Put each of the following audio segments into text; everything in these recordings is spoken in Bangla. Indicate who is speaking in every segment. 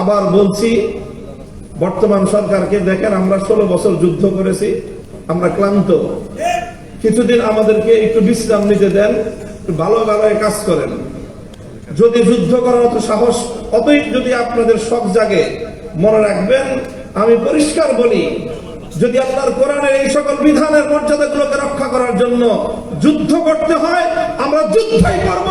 Speaker 1: আবার বলছি, বর্তমান সরকারকে দেখেন আমরা ষোলো বছর যুদ্ধ করেছি, আমরা ক্লান্ত। কিছুদিন আমাদেরকে একটু বিশ্রাম নিতে দেন ভালো ভালো কাজ করেন। যদি যুদ্ধ করার মতো সাহস, অতই যদি আপনাদের শখ জাগে, মনে রাখবেন, আমি পরিষ্কার বলি, যদি আপনার কোরআনের এই সকল বিধানের মর্যাদাগুলোকে রক্ষা করার জন্য যুদ্ধ করতে হয়, আমরা যুদ্ধই করব।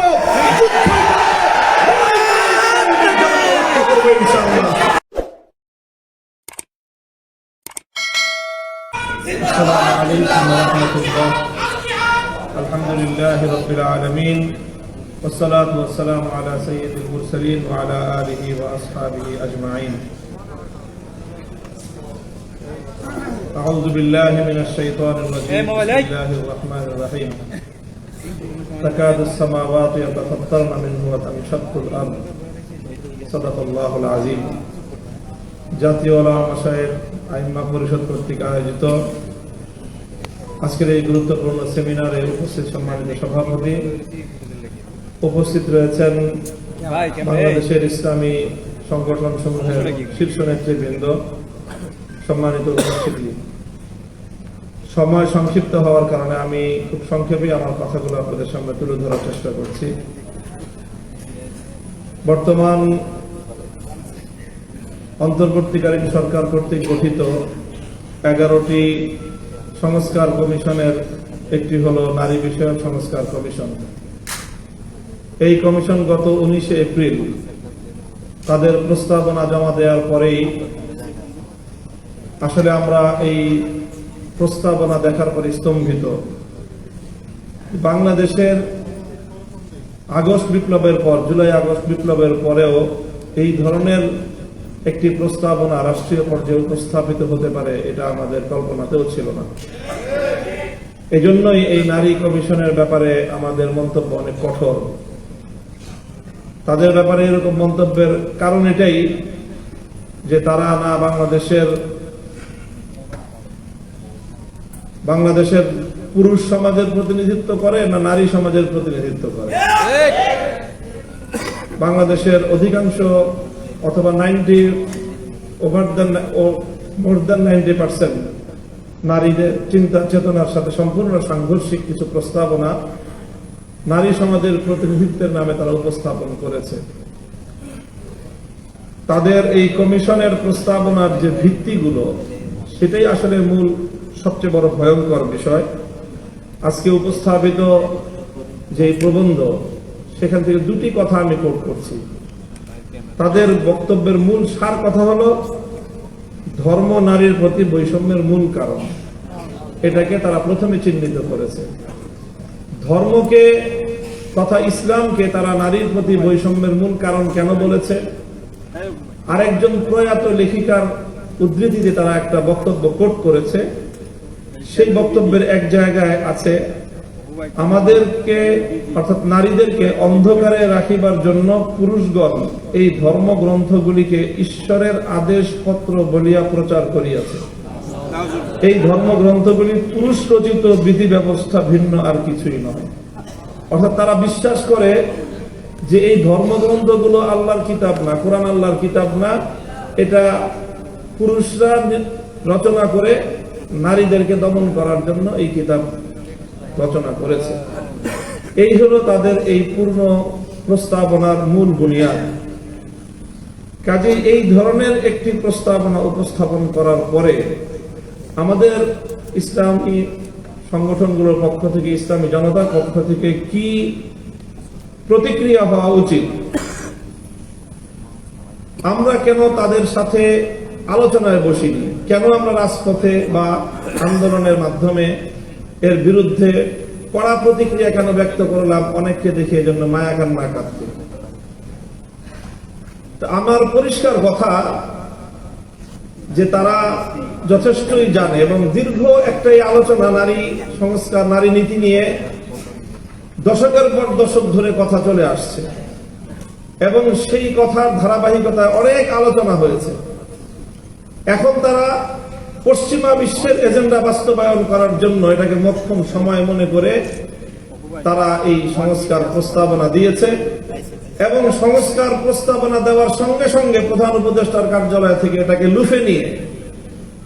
Speaker 1: السلام عليكم ورحمة الله الحمد لله رب العالمين والصلاة والسلام على سيد المرسلين وعلى آله وأصحابه أجمعين أعوذ بالله من الشيطان الرجيم بسم الله الرحمن الرحيم تكاد السماوات يتفطرن منه وتنشق الأرض صدق الله العظيم জাতীয় ওলামা মাসায়ের আইম্মা পরিষদ কর্তৃক আয়োজিত আজকের এই গুরুত্বপূর্ণ সেমিনারে উপস্থিত সম্মানিত সভাপতি উপস্থিত রয়েছেন বাংলাদেশের ইসলামী সংগঠন সমূহের শীর্ষ নেতৃবৃন্দ, সম্মানিত উপস্থিতি। সময় সংক্ষিপ্ত হওয়ার কারণে আমি খুব সংক্ষেপে আমার কথাগুলো আপনাদের সামনে তুলে ধরার চেষ্টা করছি। বর্তমান অন্তর্বর্তীকালীন সরকার কর্তৃক গঠিত এগারোটি সংস্কার কমিশনের একটি হলো নারী বিষয়ক সংস্কার কমিশন। এই কমিশন গত উনিশে এপ্রিল তাদের প্রস্তাবনা জমা দেওয়ার পরেই আসলে আমরা এই প্রস্তাবনা দেখার পরে স্তম্ভিত। বাংলাদেশের আগস্ট বিপ্লবের পর, জুলাই আগস্ট বিপ্লবের পরেও এই ধরনের একটি প্রস্তাবনা রাষ্ট্রীয় পর্যায়ে উপস্থাপিত হতে পারে এটা আমাদের কল্পনাতেও ছিল না। এজন্যই এই নারী কমিশনের ব্যাপারে আমাদের মন্তব্য অনেক কঠোর। তাদের ব্যাপারে এরকম মন্তব্যের কারণ এটাই যে তারা না বাংলাদেশের বাংলাদেশের পুরুষ সমাজের প্রতিনিধিত্ব করে না নারী সমাজের প্রতিনিধিত্ব করে। বাংলাদেশের অধিকাংশ অথবা ninety over the more than ninety percent নারীদের চিন্তা চেতনার সাথে সম্পূর্ণ সাংঘর্ষিক কিছু প্রস্তাবনা নারী সমাজের প্রতিনিধিত্বের নামে তারা উপস্থাপন করেছে। তাদের এই কমিশনের প্রস্তাবনার যে ভিত্তিগুলো, সেটাই আসলে মূল সবচেয়ে বড় ভয়ঙ্কর বিষয়। আজকে উপস্থাপিত যে প্রবন্ধ, সেখান থেকে দুটি কথা আমি কোট করছি। তাদের বক্তব্যের মূল সার কথা হলো, ধর্ম নারীর প্রতি বৈষম্যের মূল কারণ। এটাকে তারা প্রথমে চিহ্নিত করেছে। ধর্মকে তথা ইসলামকে তারা নারীর প্রতি বৈষম্যের মূল কারণ কেন বলেছে? আরেকজন প্রয়াত লেখিকার উদ্ধৃতিতে তারা একটা বক্তব্য কোট করেছে। সেই বক্তব্যের এক জায়গায় আছে আমাদেরকে, অর্থাৎ নারীদেরকে অন্ধকারে রাখিবার জন্য পুরুষগণ এই ধর্মগ্রন্থগুলিকে ঈশ্বরের আদেশ পত্র বলিয়া প্রচার করিয়াছে। এই ধর্মগ্রন্থগুলি পুরুষ রচিত বিধি ব্যবস্থা ভিন্ন আর কিছুই নয়। অর্থাৎ তারা বিশ্বাস করে যে এই ধর্মগ্রন্থগুলো আল্লাহর কিতাব না, কোরআন আল্লাহর কিতাব না, এটা পুরুষরা রচনা করে নারীদেরকে দমন করার জন্য এই কিতাব রচনা করেছে। এই হলো তাদের এই পূর্ণ প্রস্তাবনার মূল বুনিয়াদ। কাজে এই ধরনের একটি প্রস্তাবনা উপস্থাপন করার পরে আমাদের ইসলামী সংগঠনগুলোর পক্ষ থেকে, ইসলামী জনতার পক্ষ থেকে কি প্রতিক্রিয়া হওয়া উচিত? আমরা কেন তাদের সাথে আলোচনায় বসিনি? কেন আমরা রাজপথে বা আন্দোলনের মাধ্যমে এর বিরুদ্ধে কড়া প্রতিক্রিয়া কেন ব্যক্ত করলাম? অনেককে দেখে এজন্য মায়া কান্না কাঁদতে আমার পরিষ্কার কথা যে তারা যথেষ্টই জানে এবং দীর্ঘ একটাই আলোচনা নারী সংস্কার, নারী নীতি নিয়ে দশকের পর দশক ধরে কথা চলে আসছে। এবং সেই কথার ধারাবাহিকতায় অনেক আলোচনা হয়েছে। এখন তারা পশ্চিমা বিশ্বের এজেন্ডা বাস্তবায়ন করার জন্য এটাকে মক্ষম সময় মনে করে তারা এই সংস্কার প্রস্তাবনা দিয়েছে এবং সংস্কার প্রস্তাবনা দেওয়ার সঙ্গে সঙ্গে প্রধান উপদেষ্টার কার্যালয় থেকে এটাকে লুফে নিয়ে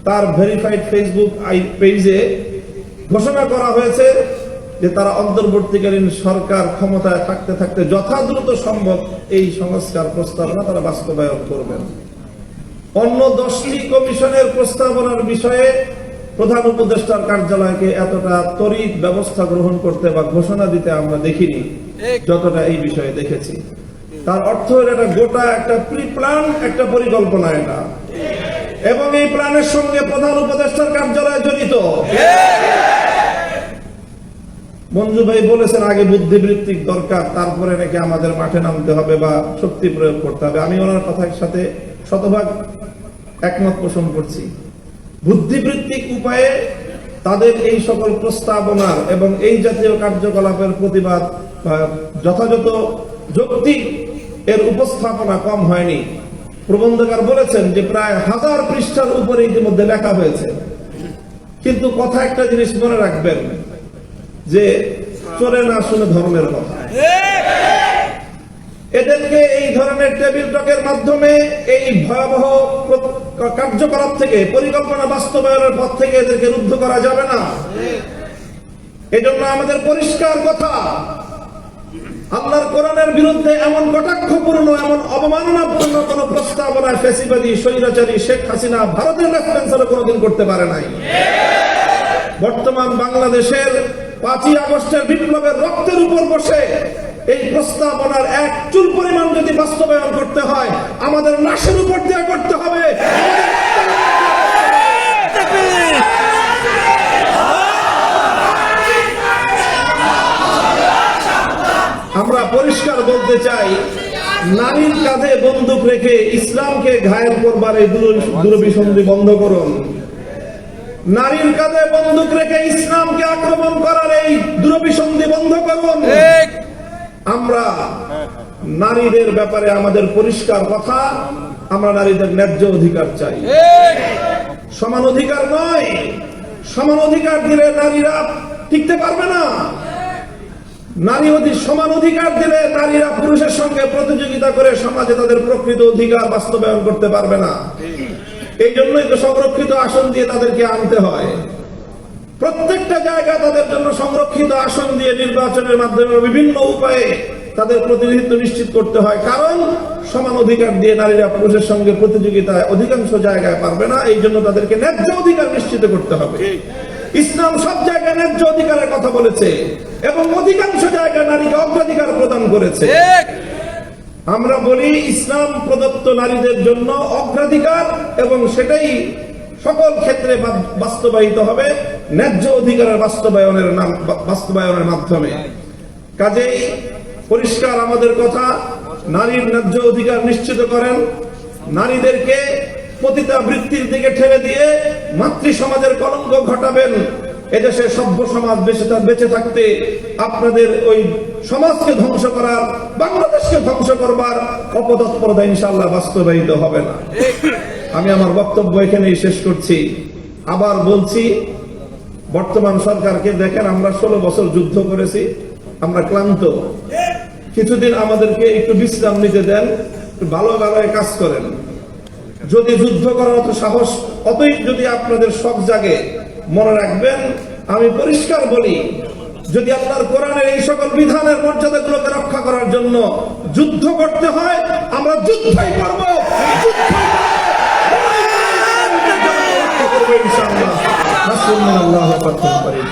Speaker 1: তার ভেরিফাইড ফেসবুক পেজে ঘোষণা করা হয়েছে যে তারা অন্তর্বর্তীকালীন সরকার ক্ষমতায় থাকতে থাকতে যথাদ্রুত সম্ভব এই সংস্কার প্রস্তাবনা তারা বাস্তবায়ন করবেন। অন্য দশটি কমিশনের প্রস্তাবনার বিষয়ে প্রধান উপদেষ্টার কার্যালয়কে এতটা তড়িৎ ব্যবস্থা গ্রহণ করতে বা ঘোষণা দিতে আমরা দেখিনি যতটা এই বিষয়ে দেখেছি। তার অর্থ এটা গোটা একটা প্রি প্ল্যান একটা পরিকল্পনা এটা। এবং এই প্ল্যানের সঙ্গে প্রধান উপদেষ্টার কার্যালয় জড়িত। মঞ্জু ভাই বলেছেন আগে বুদ্ধিবৃত্তিক দরকার তারপরে নাকি আমাদের মাঠে নামতে হবে বা শক্তি প্রয়োগ করতে হবে। আমি ওনার কথার সাথে শতভাগ একমত পোষণ করছি। বুদ্ধিবৃত্তিক উপায়ে তাদের এই সকল প্রস্তাবনার এবং এই জাতীয় কার্যকলাপের প্রতিবাদ যথাযথ যৌক্তিক এর উপস্থাপনা কম হয়নি। প্রবন্ধকার বলেছেন যে প্রায় হাজার পৃষ্ঠার উপরে ইতিমধ্যে লেখা হয়েছে। কিন্তু কথা একটা জিনিস মনে রাখবেন, যে চলে না শুনে ধর্মের কথা। এদেরকে এই ধরনের টেবিল টকের মাধ্যমে এই ভয়াবহ কার্যকলাপ থেকে, পরিকল্পনা বাস্তবায়নের পথ থেকে এদেরকে রুদ্ধ করা যাবে না। এজন্য আমাদের পরিষ্কার কথা, আল্লাহর কোরআনের বিরুদ্ধে এমন কটাক্ষপূর্ণ, এমন অবমাননাপূর্ণ কোন প্রস্তাবনা ফেসিবাদী, স্বৈরাচারী শেখ হাসিনা ভারতের লেফটেন্সারও কোনোদিন করতে পারে নাই। বর্তমান বাংলাদেশের পাঁচই আগস্টের বিপ্লবের রক্তের উপর বসে এই প্রস্তাবনার এক চুল পরিমাণ যদি বাস্তবায়ন করতে হয়, আমাদের লাশের উপর দিয়ে করতে হবে। আমরা পরিষ্কার বলতে চাই, নারীর কাঁধে বন্দুক রেখে ইসলামকে ঘায়ের করবার এই দূর- দূরভিসন্ধি বন্ধ করুন। নারীর কাঁধে বন্দুক রেখে ইসলামকে আক্রমণ করার এই দূরভিসন্ধি বন্ধ করুন। আমরা নারীদের ব্যাপারে আমাদের পরিষ্কার কথা, আমরা নারীদের ন্যায্য অধিকার চাই। সমান অধিকার নয়, সমান অধিকার দিলে নারীরা টিকতে পারবে না। নারী সমান অধিকার দিলে নারীরা পুরুষের সঙ্গে প্রতিযোগিতা করে সমাজে তাদের প্রকৃত অধিকার বাস্তবায়ন করতে পারবে না। এই জন্যই তো সংরক্ষিত আসন দিয়ে তাদেরকে আনতে হয়। প্রত্যেকটা জায়গা তাদের জন্য সংরক্ষিত আসন দিয়ে নির্বাচনের মাধ্যমে বিভিন্ন উপায়ে তাদের প্রতিনিধিত্ব নিশ্চিত করতে হয়। কারণ সমান অধিকার দিয়ে নারীরা পুরুষের সঙ্গে প্রতিযোগিতায় অধিকাংশ জায়গায় পারবে না। এই জন্য তাদেরকে ন্যায্য অধিকার নিশ্চিত করতে হবে। ইসলাম সব জায়গায় ন্যায্য অধিকারের কথা বলেছে এবং অধিকাংশ জায়গায় নারীকে অগ্রাধিকার প্রদান করেছে। আমরা বলি ইসলাম প্রদত্ত নারীদের জন্য অগ্রাধিকার এবং সেটাই সকল ক্ষেত্রে বাস্তবায়িত হবে। ন্যায্য অধিকারের বাস্তবায়নের নাম বাস্তবায়নের মাধ্যমে। কাজেই পরিষ্কার আমাদের কথা, নারীর ন্যায্য অধিকার নিশ্চিত করেন। নারীদেরকে পতিতা বৃত্তির দিকে ঠেলে দিয়ে মাতৃ সমাজের কলঙ্ক ঘটাবেন। এদেশে সভ্য সমাজ বেঁচে বেঁচে থাকতে আপনাদের ওই সমাজকে ধ্বংস করার, বাংলাদেশকে ধ্বংস করবার অপতৎপরতা ইনশাল্লাহ বাস্তবায়িত হবে না। আমি আমার বক্তব্য এখানেই শেষ করছি। আবার বলছি বর্তমান সরকারকে দেখেন, আমরা ষোলো বছর যুদ্ধ করেছি, আমরা ক্লান্ত। কিছুদিন আমাদেরকে একটু বিশ্রাম নিতে দেন ভালো ভালো কাজ করেন। যদি যুদ্ধ করার মতো সাহস, অতই যদি আপনাদের শখ জাগে, মনে রাখবেন, আমি পরিষ্কার বলি, যদি আপনার কোরআনের এই সকল বিধানের মর্যাদাগুলোকে রক্ষা করার জন্য যুদ্ধ করতে হয়, আমরা যুদ্ধই করব। ইনশাআল্লাহ আল্লাহ পাক করিম